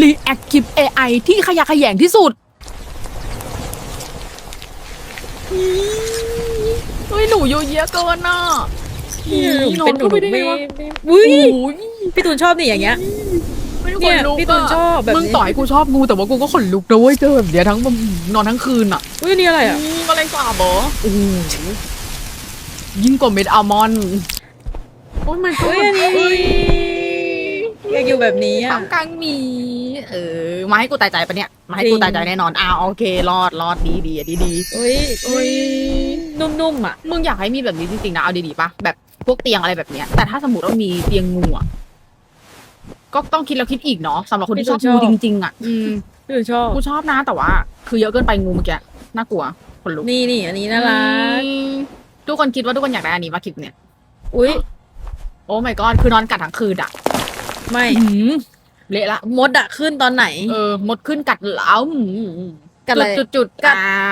Reactive AI ที่ขยะแขยงที่สุดเฮ้ยหนูเยอะแยะเกินน่ะเป็นหนูนอนเข้าไปได้ไงไม่วะไม่อุ้ยโอ้ยพี่ตูนชอบนี่อย่างเงี้ยไม่ขเนี่ยนลุกพี่ตูนอะชอบแบบนี้มึงต่อยกูชอบงูแต่ว่ากูก็ขนลุกนะเว้ยเจอแบบเนี้ยทั้งแบบนอนทั้งคืนอะอุ้ยอันนี่อะไรอะมอะไรสาบเหรอโอ้โหยิ่งกว่าเม็ดอัลมอนด์โอ้ยมันอุ้ยอันนี้อยากอยู่แบบนี้อะทำกลางมี เออ มาให้กูตายใจปะเนี่ย มาให้จริกูงตายใจแน่นอนอ้าวโอเครอดรอดดีดีอะดีดีอุ้ยอุ้อุ้ยยนุ่มๆอะ มึงอยากให้มีแบบนี้จริงๆนะเอาดีๆปะแบบพวกเตียงอะไรแบบเนี้ย แต่ถ้าสมมติว่ามีเตียงงูอะก็ต้องคิดแล้วคิดอีกเนาะสำหรับคนที่ชอบไม่ชงูอบจริง ๆ อะ อืมพี่ตูนชอบกูชอบนะแต่ว่า คือเยอะเกินไปงูเมื่อกี้น่ากลัวขนลุกนี่นี่อันนี้น่ารักอืมทุกคนคิดว่าทุกคนอยากได้อันนี้มาคลิปเนี่ย อุ้ยโอ้ my god คือนอนกัดทั้งคืนอะ ไม่อื้อหือเละละ มดอะขึ้นตอนไหน เออ มดขึ้นกัดแล้วอื้อหือกัดอะไรจุดจุดๆๆกัด อ่า